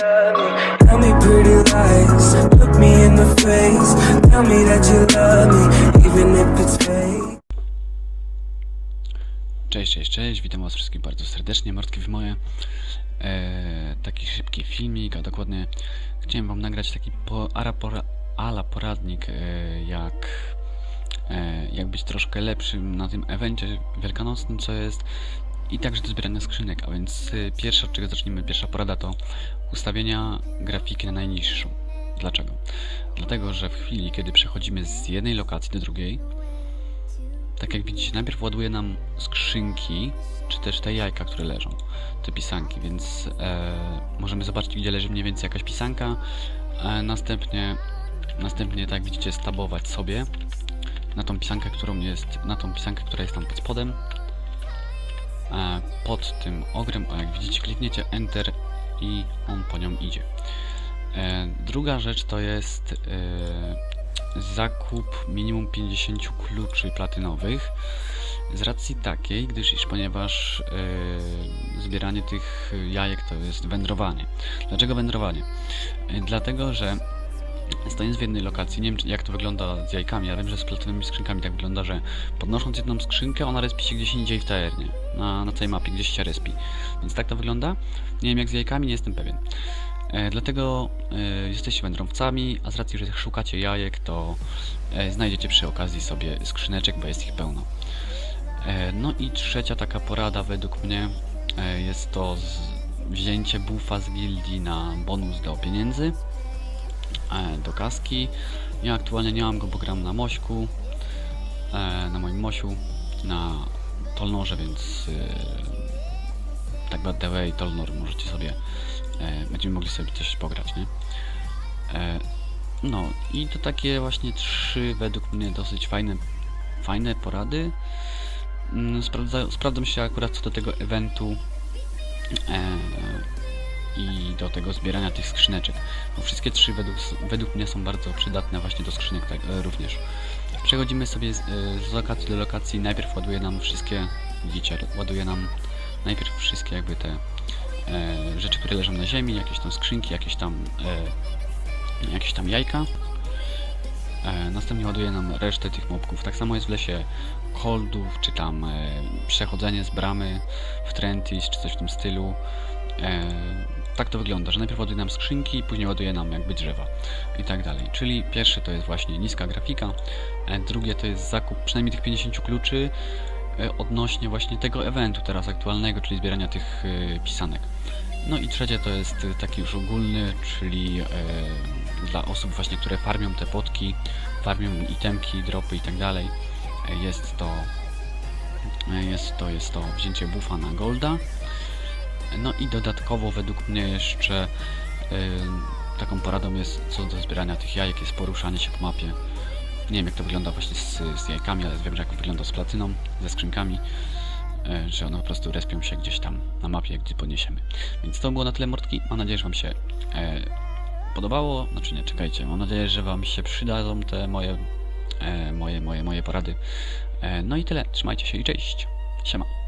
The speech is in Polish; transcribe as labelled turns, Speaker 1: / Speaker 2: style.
Speaker 1: Tell me pretty lies, look me in the face. Tell me that you love me, even if it's fake.
Speaker 2: Cześć, cześć, cześć, witam was wszystkich bardzo serdecznie, Martki w moje. E, taki szybki filmik, a dokładnie chciałem wam nagrać taki po, ara, ala poradnik, e, jak, e, jak być troszkę lepszym na tym evencie wielkanocnym, co jest i także do zbierania skrzynek, a więc e, pierwsza, od czego zaczniemy, pierwsza porada to ustawienia grafiki na najniższą. Dlaczego? Dlatego, że w chwili, kiedy przechodzimy z jednej lokacji do drugiej, tak jak widzicie, najpierw ładuje nam skrzynki, czy też te jajka, które leżą, te pisanki, więc e, możemy zobaczyć, gdzie leży mniej więcej jakaś pisanka. E, następnie, następnie, tak jak widzicie, stabować sobie na tą pisankę, którą jest, na tą pisankę, która jest tam pod spodem. Pod tym ogrem, o jak widzicie, klikniecie Enter i on po nią idzie. E, druga rzecz to jest e, zakup minimum 50 kluczy platynowych. Z racji takiej, gdyż iż ponieważ e, zbieranie tych jajek to jest wędrowanie. Dlaczego wędrowanie? E, dlatego, że stojąc w jednej lokacji, nie wiem jak to wygląda z jajkami, ja wiem, że z platynowymi skrzynkami tak wygląda, że podnosząc jedną skrzynkę, ona respi się gdzieś indziej w taernie, na, na całej mapie, gdzieś się respi. Więc tak to wygląda. Nie wiem jak z jajkami, nie jestem pewien. E, dlatego e, jesteście wędrowcami, a z racji, że szukacie jajek, to e, znajdziecie przy okazji sobie skrzyneczek, bo jest ich pełno. E, no i trzecia taka porada według mnie e, jest to wzięcie buffa z gildii na bonus do pieniędzy, do kaski. Ja aktualnie nie mam go, bo gram na mośku, e, na moim mosiu, na tolnorze, więc e, tak by the tolnor możecie sobie e, będziemy mogli sobie coś pograć, nie? E, no i to takie właśnie trzy według mnie dosyć fajne, fajne porady. Mm, Sprawdza, sprawdzam się akurat co do tego eventu e, i do tego zbierania tych skrzyneczek. Bo wszystkie trzy według, według mnie są bardzo przydatne właśnie do skrzynek tak, e, również. Przechodzimy sobie z, e, z lokacji do lokacji. Najpierw ładuje nam wszystkie, widzicie, ładuje nam najpierw wszystkie jakby te e, rzeczy, które leżą na ziemi, jakieś tam skrzynki, jakieś tam, e, jakieś tam jajka. E, następnie ładuje nam resztę tych mobków. Tak samo jest w lesie coldów, czy tam e, przechodzenie z bramy w Trentis, czy coś w tym stylu. E, tak to wygląda, że najpierw ładuje nam skrzynki, później ładuje nam jakby drzewa i tak dalej. Czyli pierwsze to jest właśnie niska grafika, e, drugie to jest zakup przynajmniej tych 50 kluczy e, odnośnie właśnie tego eventu teraz aktualnego, czyli zbierania tych e, pisanek. No i trzecie to jest taki już ogólny, czyli dla osób właśnie, które farmią te potki, farmią itemki, dropy i tak dalej. Jest to jest to, jest to wzięcie buffa na golda. No i dodatkowo według mnie jeszcze e, taką poradą jest co do zbierania tych jajek, jest poruszanie się po mapie. Nie wiem jak to wygląda właśnie z, z jajkami, ale wiem, że jak wygląda z platyną, ze skrzynkami, e, że one po prostu respią się gdzieś tam na mapie, gdy podniesiemy. Więc to było na tyle mordki. Mam nadzieję, że Wam się e, podobało. Znaczy nie, czekajcie. Mam nadzieję, że Wam się przydadzą te moje, moje, moje, moje porady. No i tyle. Trzymajcie się i cześć. Siema.